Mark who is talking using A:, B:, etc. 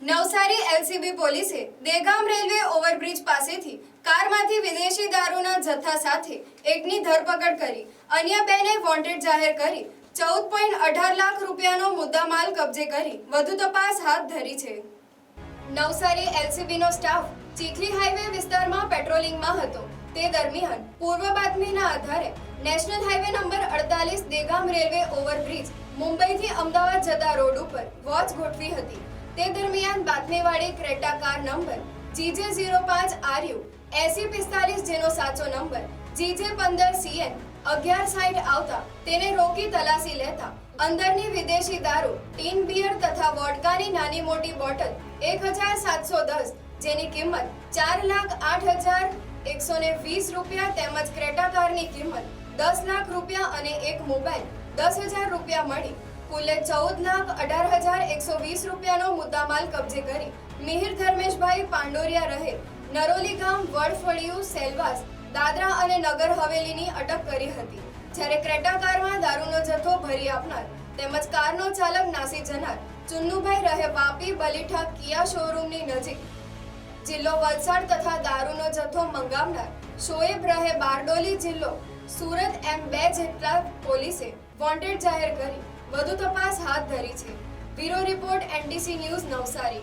A: Navsari LCB પોલીસે Degam railway overbridge પાસેથી કારમાંથી વિદેશી દારૂના જથ્થા સાથે એકની ધરપકડ કરી, અન્ય બેને વોન્ટેડ જાહેર કરી, ચૌદ પોઈન્ટ અઢાર લાખ રૂપિયાનો મુદ્દામાલ કબજે કરી વધુ તપાસ હાથ ધરી છે. નવસારી એલસીબીનો સ્ટાફ ચીખલી હાઈવે વિસ્તારમાં પેટ્રોલિંગમાં હતો. તે દરમિયાન પૂર્વ બાતમીના આધારે નેશનલ હાઈવે નંબર અડતાલીસ દેગામ રેલવે ઓવરબ્રિજ મુંબઈથી અમદાવાદ જતા રોડ ઉપર વોચ ગોઠવી હતી. તે દરમિયાન બાતમીવાળી Creta car number GJ zero પાંચ આરયુ, એસી પિસ્તાલીસ જેનો સાચો નંબર, જીજે પંદર સીએન, અગિયાર સાઈઠ આવતા તેને રોકી તલાસી લેતા અંદરની વિદેશી દારૂ, ટીન બિયર તથા વોડકાની નાની મોટી બોટલ એક હજાર સાતસો દસ, જેની કિંમત ચાર લાખ આઠ હજાર એકસો ને વીસ રૂપિયા તેમજ ક્રેટા કારની કિંમત દસ લાખ રૂપિયા અને એક મોબાઈલ દસ હજાર રૂપિયા મળી. કુલે ચૌદ લાખ અઢાર હજાર એકસો વીસ રૂપિયાનો મુદ્દામાલ કબજે કરી. મિહિર ધર્મેશભાઈ પાંડોરિયા રહે. નરોલી ગામ વડફળિયું, સેલવાસ, દાદરા અને નગર હવેલીની અટક કરી હતી. જ્યારે ક્રેટા કારમાં દારૂનો જથ્થો ભરી આપનાર તેમજ કારનો ચાલક નાસી જનાર ચુન્નુભાઈ રહે વાપી, બલીઠા, કિયા શોરૂમની નજીક. જિલ્લો વલસાડ તથા દારૂનો જથ્થો મંગાવનાર શોએબ રહે બારડોલી જિલ્લો. સુરત એમ બે જેટલા પોલીસે વોન્ટેડ જાહેર કરી. વધુ તપાસ હાથ ધરી છે. Bureau report NDC news Navsari.